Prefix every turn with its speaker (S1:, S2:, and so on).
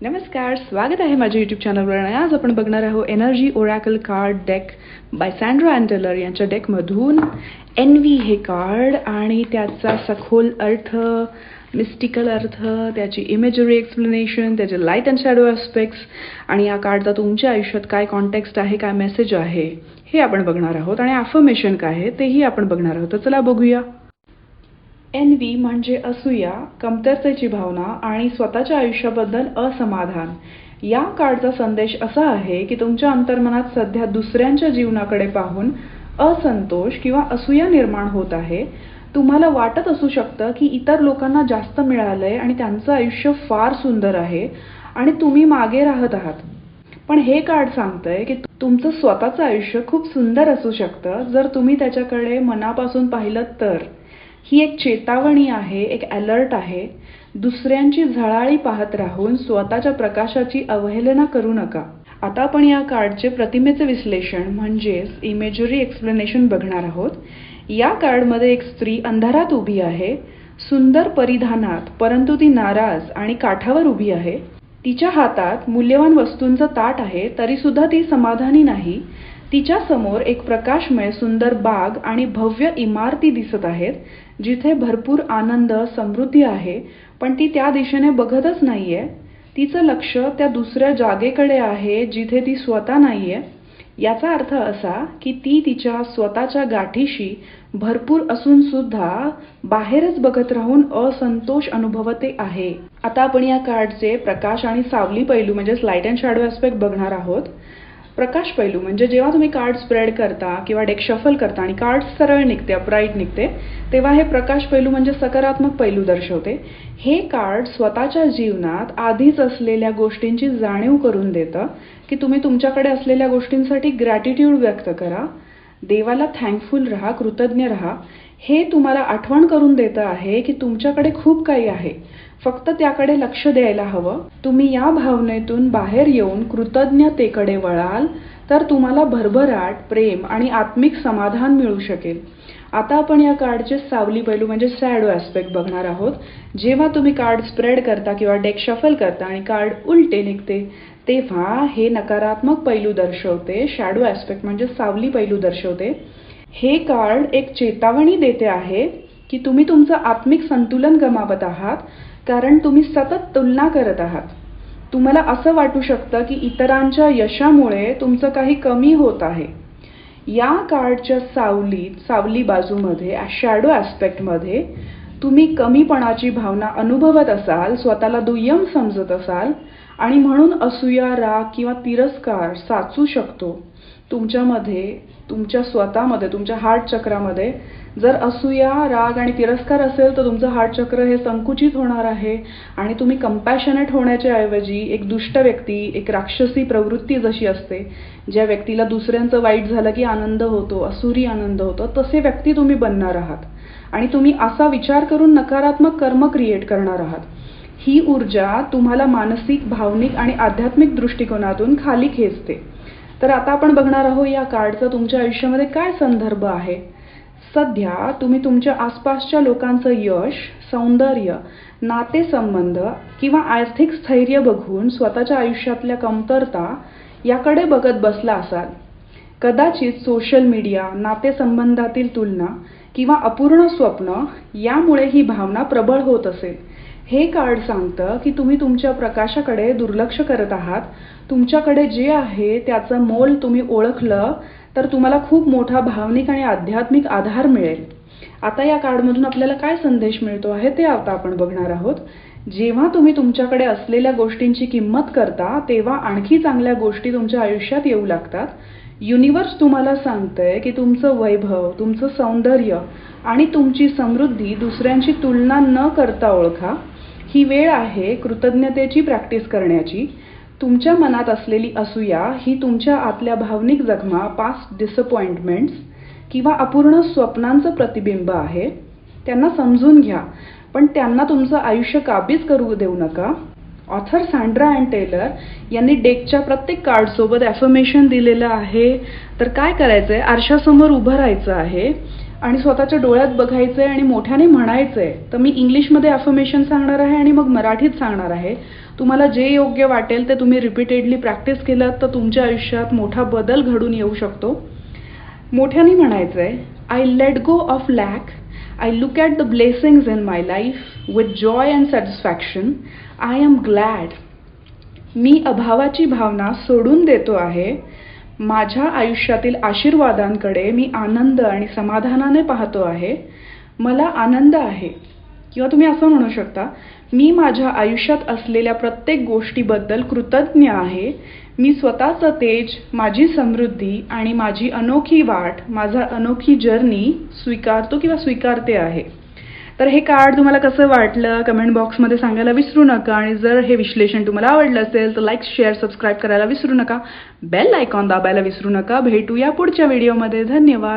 S1: नमस्कार स्वागत आहे माझ्या यूट्यूब चॅनलवर आणि आज आपण बघणार आहोत energy oracle card deck by Sandra Anne Taylor यांच्या डेकमधून एन व्ही हे कार्ड आणि त्याचा सखोल अर्थ मिस्टिकल अर्थ त्याची इमेजरी एक्सप्लेनेशन त्याचे लाइट अँड शॅडो ॲस्पेक्ट्स आणि या कार्डचा तुमच्या आयुष्यात काय कॉन्टेक्स्ट आहे काय मेसेज आहे हे आपण बघणार आहोत. आणि ॲफर्मेशन काय आहे तेही आपण बघणार आहोत. तर चला बघूया. एन व्ही म्हणजे असूया कमतरतेची भावना आणि स्वतःच्या आयुष्याबद्दल असमाधान. या कार्डचा संदेश असा आहे की तुमच्या अंतर्मनात सध्या दुसऱ्यांच्या जीवनाकडे पाहून असंतोष किंवा असूया निर्माण होत आहे. तुम्हाला वाटत असू शकतं की इतर लोकांना जास्त मिळालंय आणि त्यांचं आयुष्य फार सुंदर आहे आणि तुम्ही मागे राहत आहात. पण हे कार्ड सांगतंय की तुमचं स्वतःचं आयुष्य खूप सुंदर असू शकतं जर तुम्ही त्याच्याकडे मनापासून पाहिलं तर. ही एक चेतावणी आहे एक अलर्ट आहे. दुसऱ्यांची झळाळी पाहत राहून स्वतःच्या प्रकाशाची अवहेलना करू नका. आता आपण या कार्डचे प्रतिमेचे विश्लेषण म्हणजेच इमेजरी एक्सप्लेनेशन बघणार आहोत. या कार्डमध्ये एक स्त्री अंधारात उभी आहे. सुंदर परिधानात परंतु ती नाराज आणि काठावर उभी आहे. तिच्या हातात मूल्यवान वस्तूंचं ताट आहे तरीसुद्धा ती समाधानी नाही. तिच्या समोर एक प्रकाशमय सुंदर बाग आणि भव्य इमारती दिसत आहेत जिथे भरपूर आनंद समृद्धी आहे पण ती त्या दिशेने बघतच नाहीये. तिचं लक्ष त्या दुसऱ्या जागेकडे आहे जिथे ती स्वतः नाहीये. याचा अर्थ असा की ती तिच्या स्वतःच्या गाठीशी भरपूर असून सुद्धा बाहेरच बघत राहून असंतोष अनुभवते आहे. आता आपण या कार्डचे प्रकाश आणि सावली पैलू म्हणजेच लाइट अँड शॅडो ॲस्पेक्ट बघणार आहोत. प्रकाश पैलू म्हणजे जेव्हा तुम्ही कार्ड स्प्रेड करता किंवा डेक शफल करता आणि कार्ड सरळ निघते अपराईट निघते तेव्हा हे प्रकाश पैलू म्हणजे सकारात्मक पैलू दर्शवते. हे कार्ड स्वतःच्या जीवनात आधीच असलेल्या गोष्टींची जाणीव करून देतं की तुम्ही तुमच्याकडे असलेल्या गोष्टींसाठी ग्रॅटिट्यूड व्यक्त करा. देवाला थँकफुल राहा कृतज्ञ राहा. हे तुम्हाला आठवण करून देतं आहे की तुमच्याकडे खूप काही आहे. फक्त त्याकडे लक्ष द्यायला हवं. तुम्ही या भावनेतून बाहेर येऊन कृतज्ञतेकडे वळाल तर तुम्हाला भरभराट प्रेम आणि आत्मिक समाधान मिळू शकेल. आता आपण या कार्डचे सावली पैलू म्हणजे सॅडो ॲस्पेक्ट बघणार आहोत. जेव्हा तुम्ही कार्ड स्प्रेड करता किंवा डेक शफल करता आणि कार्ड उलटे निघते तेव्हा हे नकारात्मक पैलू दर्शवते. शॅडो ॲस्पेक्ट म्हणजे सावली पैलू दर्शवते. हे कार्ड एक चेतावणी देते आहे की तुम्ही तुमचं आत्मिक संतुलन गमावत आहात कारण तुम्ही सतत तुलना करत आहात. तुम्हाला असं वाटू शकतं की इतरांच्या यशामुळे तुमचं काही कमी होत आहे. या कार्डच्या सावलीत सावली बाजूमध्ये शॅडो ॲस्पेक्टमध्ये तुम्ही कमीपणाची भावना अनुभवत असाल स्वतःला दुय्यम समजत असाल आणि म्हणून असूया राग किंवा तिरस्कार साचू शकतो. तुमच्यामध्ये तुमच्या स्वतःमध्ये तुमच्या हार्ट चक्रामध्ये जर असूया राग आणि तिरस्कार असेल तर तुमचं हार्ट चक्र हे संकुचित होणार आहे. आणि तुम्ही कम्पॅशनेट होण्याच्या ऐवजी एक दुष्ट व्यक्ती एक राक्षसी प्रवृत्ती जशी असते ज्या व्यक्तीला दुसऱ्यांचं वाईट झालं की आनंद होतो असुरी आनंद होतो तसे व्यक्ती तुम्ही बनणार आहात. आणि तुम्ही असा विचार करून नकारात्मक कर्म क्रिएट करणार आहात. ही ऊर्जा तुम्हाला मानसिक भावनिक आणि आध्यात्मिक दृष्टिकोनातून खाली खेचते. तर आता आपण बघणार आहोत या कार्डचा तुमच्या आयुष्यामध्ये काय संदर्भ आहे. सध्या तुम्ही तुमच्या आसपासच्या लोकांचं यश सौंदर्य नातेसंबंध किंवा आर्थिक स्थैर्य बघून स्वतःच्या आयुष्यातल्या कमतरता याकडे बघत बसला असाल. कदाचित सोशल मीडिया नातेसंबंधातील तुलना किंवा अपूर्ण स्वप्न यामुळे ही भावना प्रबळ होत असेल. हे कार्ड सांगतं की तुम्ही तुमच्या प्रकाशाकडे दुर्लक्ष करत आहात. तुमच्याकडे जे आहे त्याचं मोल तुम्ही ओळखलं तर तुम्हाला खूप मोठा भावनिक आणि आध्यात्मिक आधार मिळेल. आता या कार्डमधून आपल्याला काय संदेश मिळतो आहे ते आता आपण बघणार आहोत. जेव्हा तुम्ही तुमच्याकडे असलेल्या गोष्टींची किंमत करता तेव्हा आणखी चांगल्या गोष्टी तुमच्या आयुष्यात येऊ लागतात. युनिवर्स तुम्हाला सांगतंय की तुमचं वैभव तुमचं सौंदर्य आणि तुमची समृद्धी दुसऱ्यांची तुलना न करता ओळखा. ही वेळ आहे कृतज्ञतेची प्रॅक्टिस करण्याची. तुमच्या मनात असलेली असूया ही तुमच्या आतल्या भावनिक जखमा पास्ट डिसअपॉइंटमेंट्स किंवा अपूर्ण स्वप्नांचं प्रतिबिंब आहे. त्यांना समजून घ्या. पण त्यांना तुमचं आयुष्य काबीज करू देऊ नका. ऑथर सँड्रा अँड टेलर यांनी डेकच्या प्रत्येक कार्डसोबत ॲफर्मेशन दिलेलं आहे. तर काय करायचं आहे आरशासमोर उभं राहायचं आहे. आणि स्वतःच्या डोळ्यात बघायचं आहे आणि मोठ्याने म्हणायचं आहे तर मी इंग्लिशमध्ये अफर्मेशन सांगणार आहे आणि मग मराठीत सांगणार आहे. तुम्हाला जे योग्य वाटेल ते तुम्ही रिपीटेडली प्रॅक्टिस केलं तर तुमच्या आयुष्यात मोठा बदल घडून येऊ शकतो. मोठ्याने म्हणायचं आहे I let go of lack I look at the blessings in my life with joy and satisfaction I am glad मी अभावाची भावना सोडून देतो आहे माझ्या आयुष्यातील आशीर्वादांकडे मी आनंद आणि समाधानाने पाहतो आहे. मला आनंद आहे. किंवा तुम्ही असं म्हणू शकता मी माझ्या आयुष्यात असलेल्या प्रत्येक गोष्टीबद्दल कृतज्ञ आहे. मी स्वतःचं तेज माझी समृद्धी आणि माझी अनोखी वाट माझा अनोखी जर्नी स्वीकारतो किंवा स्वीकारते आहे. तर हे कार्ड तुम्हाला कसं वाटलं? कमेंट बॉक्समध्ये सांगायला विसरू नका. आणि जर हे विश्लेषण तुम्हाला आवडलं असेल तर लाईक शेअर सबस्क्राईब करायला विसरू नका. बेल आयकॉन दाबायला विसरू नका. भेटूया पुढच्या व्हिडिओमध्ये धन्यवाद.